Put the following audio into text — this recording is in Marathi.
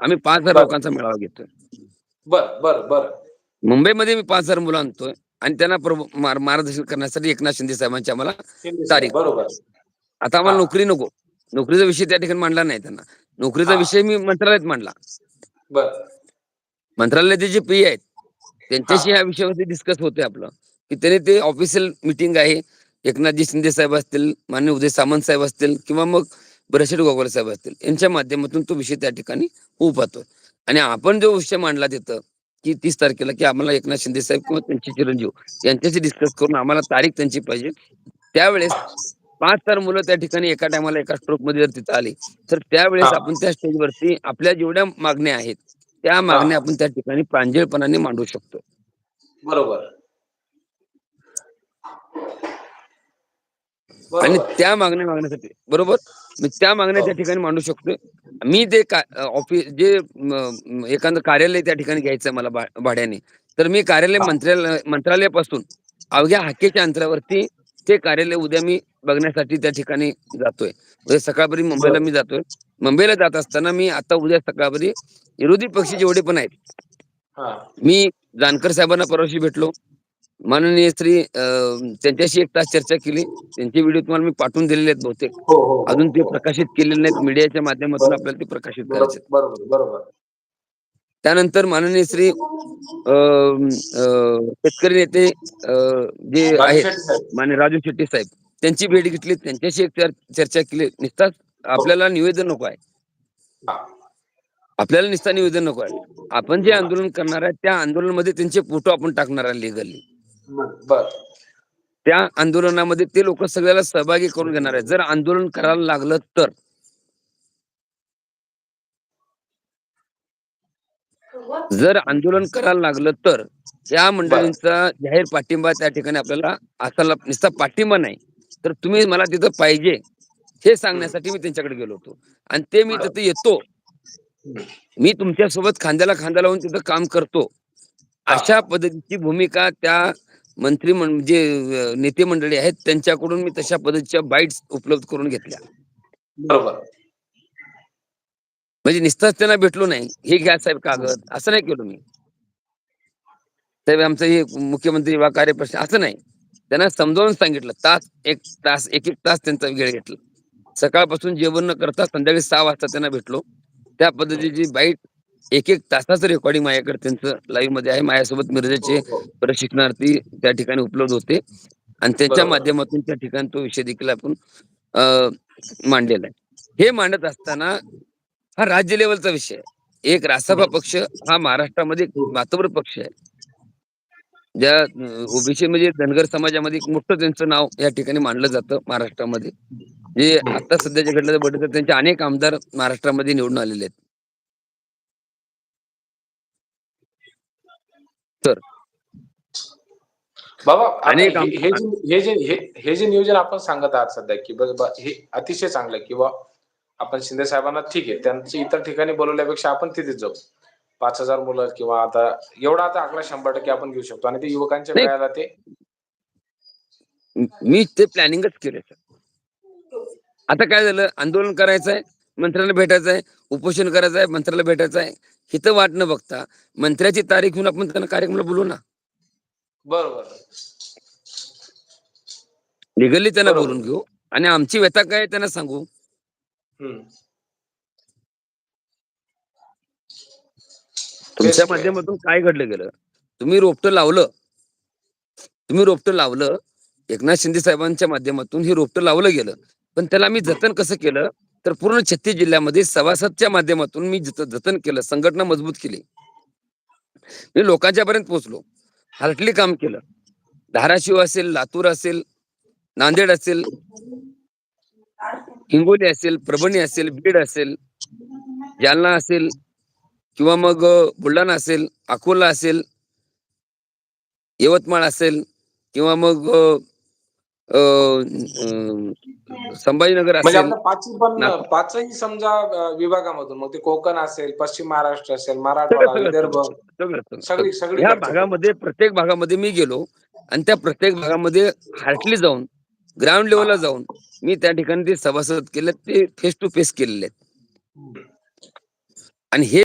आम्ही पाच हजार. लोकांचा मेळावा घेतोय. बर बर बर. मुंबईमध्ये मी पाच हजार मुलं आणतोय आणि त्यांना मार्गदर्शन करण्यासाठी एकनाथ शिंदे साहेबांची आम्हाला तारीख. बरोबर. आता आम्हाला. नोकरी नको. नोकरीचा विषय त्या ठिकाणी मांडला नाही त्यांना. नोकरीचा. विषय मी मंत्रालयात मांडला. बर. मंत्रालयाचे जे पी आहेत त्यांच्याशी ह्या विषयावरती डिस्कस होते आपलं. की त्याने ते ऑफिशियल मिटिंग आहे. एकनाथजी शिंदे साहेब असतील मान्य उदय सामंत साहेब असतील किंवा मग बरेशेट गोगोले साहेब असतील यांच्या माध्यमातून तो विषय त्या ठिकाणी होऊ पाहतो आणि आपण जो विषय मांडला तिथं की तीस तारखेला की आम्हाला एकनाथ शिंदे साहेब किंवा त्यांचे चिरंजीव यांच्याशी डिस्कस करून आम्हाला तारीख त्यांची पाहिजे त्यावेळेस पाच तर मुलं त्या ठिकाणी एका टायमाला एका स्ट्रोकमध्ये जर तिथं आली तर त्यावेळेस. आपण त्या स्टेजवरती आपल्या जेवढ्या मागण्या आहेत त्या मागण्या आपण त्या ठिकाणी प्रांजळपणाने मांडू शकतो. बरोबर. आणि. त्या मागण्या मागण्यासाठी बरोबर? मी त्या मागण्या हो. त्या ठिकाणी मांडू शकतो मी ते ऑफिस जे एखादं कार्यालय त्या ठिकाणी घ्यायचं मला भाड्याने तर मी कार्यालय हा. मंत्रालय मंत्रालयापासून अवघ्या हाकेच्या अंतरावरती ते कार्यालय उद्या मी बघण्यासाठी त्या ठिकाणी जातोय. उद्या सकाळपरी मुंबईला मी जातोय. मुंबईला जात असताना मी आता उद्या सकाळपरी विरोधी पक्ष जेवढे पण आहेत हा. मी जानकर साहेबांना परवाशी भेटलो. माननीय श्री त्यांच्याशी एक तास चर्चा केली. त्यांचे व्हिडिओ तुम्हाला मी पाठवून दिलेले आहेत बहुतेक. हो हो हो. अजून ते प्रकाशित केलेले नाहीत. मीडियाच्या माध्यमातून आपल्याला ते प्रकाशित करायचे. बरोबर त्यानंतर माननीय श्री शेतकरी नेते जे आहेत. मान्य राजू शेट्टी साहेब त्यांची भेट घेतली. त्यांच्याशी एक चर- चर्चा केली. निस्ताच आपल्याला निवेदन नको आहे. आपल्याला निस्ता निवेदन नको आहे. आपण जे आंदोलन करणार आहे त्या आंदोलनामध्ये त्यांचे फोटो आपण टाकणार आहे लिगली बर. त्या आंदोलनामध्ये ते लोक सगळ्याला सहभागी करून घेणार आहेत. जर आंदोलन करायला लागलं तर. जर आंदोलन करायला लागलं तर त्या मंडळींचा जाहीर पाठिंबा त्या ठिकाणी आपल्याला असायला नुसता पाठिंबा नाही. तर तुम्ही मला तिथं पाहिजे हे सांगण्यासाठी मी त्यांच्याकडे गेलो होतो. आणि ते मी तिथे येतो. मी तुमच्यासोबत खांद्याला खांदा लावून तिथं काम करतो. अशा पद्धतीची भूमिका त्या मंत्री म्हणजे अं, नेते मंडळी आहेत त्यांच्याकडून मी तशा पद्धतीच्या बाईट्स उपलब्ध करून घेतल्या. बरोबर. म्हणजे निस्ताच त्यांना भेटलो नाही. हे घ्या साहेब कागद. असं नाही केलं मी. साहेब आमचं हे मुख्यमंत्री वा कार्यप्रश्न असं नाही. त्यांना समजावून सांगितलं. तास एक तास एक एक तास त्यांचा वेळ घेतला. सकाळपासून जेवण न करता संध्याकाळी सहा वाजता त्यांना भेटलो. त्या पद्धतीची बाईट एक एक तासाचं रेकॉर्डिंग माझ्याकडे त्यांचं लाईव्हमध्ये आहे. माझ्यासोबत मिरजेचे हो, हो. प्रशिक्षणार्थी त्या ठिकाणी उपलब्ध होते. आणि त्यांच्या. माध्यमातून त्या ठिकाणी तो विषय देखील आपण मांडलेला आहे. हे मांडत असताना हा राज्य लेवलचा विषय एक रासपा पक्ष हा महाराष्ट्रामध्ये मातबर पक्ष आहे. ज्या ओबीसी म्हणजे धनगर समाजामध्ये एक मोठं त्यांचं नाव या ठिकाणी मानलं जातं महाराष्ट्रामध्ये. जे आता सध्याच्या घडलं तर त्यांचे अनेक आमदार महाराष्ट्रामध्ये निवडून आलेले आहेत. बाबा आता अनेक हे जे हे जे हे- जे नियोजन आपण सांगत आहात सध्या की हे अतिशय चांगलं आहे किंवा आपण शिंदे साहेबांना ठीक आहे त्यांची इतर ठिकाणी बोलवल्यापेक्षा आपण तिथेच जाऊ. पाच हजार मुलं किंवा आता एवढा आता आकडा शंभर टक्के आपण घेऊ शकतो. आणि ते युवकांच्या. वेळाला ते मी ते प्लॅनिंगच केले आता काय झालं? आंदोलन करायचं आहे मंत्र्याला भेटायचं आहे उपोषण करायचं आहे मंत्र्याला भेटायचं आहे हिथं वाट न बघता मंत्र्याची तारीख घेऊन आपण त्यांना कार्यक्रमाला बोलू ना. बरोबर. लिगली त्यांना. बोलून घेऊ आणि आमची व्यथा काय त्यांना सांगू. तुमच्या. माध्यमातून काय घडलं गेलं? तुम्ही रोपटं लावलं. तुम्ही रोपटं लावलं. एकनाथ शिंदे साहेबांच्या माध्यमातून हे रोपटं लावलं गेलं. पण त्याला मी जतन कसं केलं? तर पूर्ण छत्तीस जिल्ह्यामध्ये सभासदच्या माध्यमातून मी जतन केलं संघटना मजबूत केली. मी लोकांच्या पर्यंत पोहोचलो. हार्टली काम केलं. धाराशिव असेल लातूर असेल नांदेड असेल हिंगोली असेल परभणी असेल बीड असेल जालना असेल किंवा मग बुलढाणा असेल अकोला असेल यवतमाळ असेल किंवा मग संभाजीनगर म्हणजे असेल पाचही पण नागपूर. पाचही समजा अं, विभागामधून मग ते कोकण असेल पश्चिम महाराष्ट्र असेल सगळं मराठवाडा सगळं विदर्भ सगळं सगळं सगळं. सगळी सगळी ह्या भागामध्ये प्रत्येक भागामध्ये मी गेलो आणि त्या प्रत्येक भागामध्ये हार्टली जाऊन ग्राउंड लेवलला जाऊन मी त्या ठिकाणी ते सभासद केले ते फेस टू फेस केलेले आहेत आणि हे